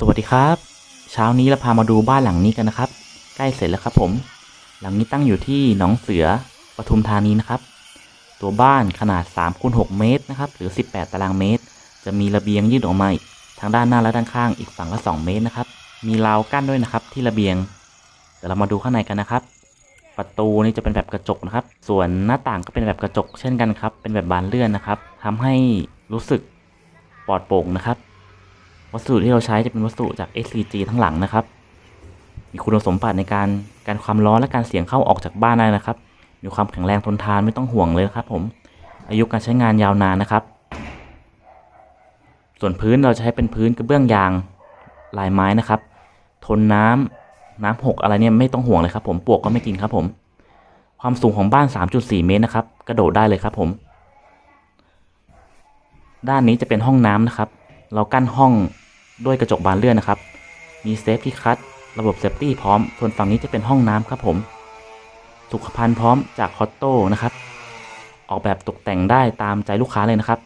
สวัสดีครับ เช้านี้เราพามาดูบ้านหลังนี้กันนะครับ ใกล้เสร็จแล้วครับผม หลังนี้ตั้งอยู่ที่หนองเสือปทุมธานีนะครับ ตัวบ้านขนาด3คูณ6เมตรนะครับ หรือ 18 ตารางเมตร จะมีระเบียงยื่นออกมาทางด้านหน้าและด้านข้างอีกฝั่งละ 2 เมตรนะครับ มีราวกั้นด้วยนะครับ ที่ระเบียง เดี๋ยวเรามาดูข้างในกันนะครับ ประตูนี่จะเป็นแบบกระจกนะครับ ส่วนหน้าต่างก็เป็นแบบกระจกเช่นกันครับ เป็นแบบบานเลื่อนนะครับทำให้รู้สึกปลอดโปร่งนะครับ วัสดุที่เราใช้จะเป็นวัสดุจาก SCG ทั้งหลังนะครับ มีคุณสมบัติในการการความร้อนและการเสียงเข้าออกจากบ้านได้นะครับ มีความแข็งแรงทนทานไม่ต้องห่วงเลยครับ ผม อายุการใช้งานยาวนานนะครับ ส่วนพื้นเราจะใช้เป็นพื้นกระเบื้องยางลายไม้นะครับ ทนน้ำน้ำหกอะไรเนี่ยไม่ต้องห่วงเลยครับ ผมปวกก็ไม่กินครับ ผม ความสูงของบ้าน 3.4 เมตรนะครับ กระโดดได้เลยครับ ผม ด้านนี้จะเป็นห้องน้ำนะครับ เรากั้นห้อง ด้วยกระจกบานเลื่อนนะครับ มีเซฟที่คัดระบบเซฟตี้พร้อม ส่วนฝั่งนี้จะเป็นห้องน้ำครับผม สุขภัณฑ์พร้อมจากคอตโต้นะครับ ออกแบบตกแต่งได้ตามใจลูกค้าเลยนะครับ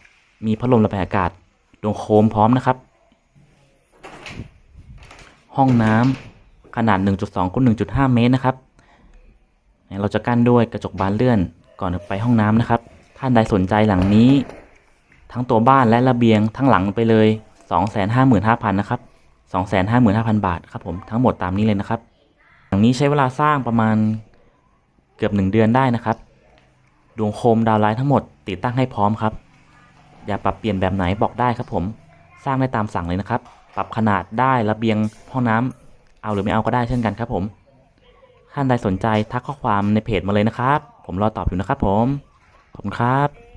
มีพัดลมระบายอากาศ ดวงโคมพร้อมนะครับ ห้องน้ำขนาด 1.2คูณ1.5 เมตรนะครับ เราจะกั้นด้วยกระจกบานเลื่อนก่อนไปห้องน้ำนะครับ ท่านใดสนใจหลังนี้ ทั้งตัวบ้านและระเบียงทั้งหลังไปเลย 255,000นะครับ255,000 บาทครับผมทั้งหมดตามนี้เลยนะครับหลังนี้ใช้เวลาสร้างประมาณเกือบ 1 เดือนได้นะครับ ดวงโคมดาวไลท์ทั้งหมดติดตั้งให้พร้อมครับ อย่าปรับเปลี่ยนแบบไหนบอกได้ครับผมสร้างได้ตามสั่งเลยนะครับ ปรับขนาดได้ระเบียงห้องน้ำเอาหรือไม่เอาก็ได้เช่นกันครับผมท่านใดสนใจทักข้อความในเพจมาเลยนะครับ ผมรอตอบอยู่นะครับผมขอบคุณครับ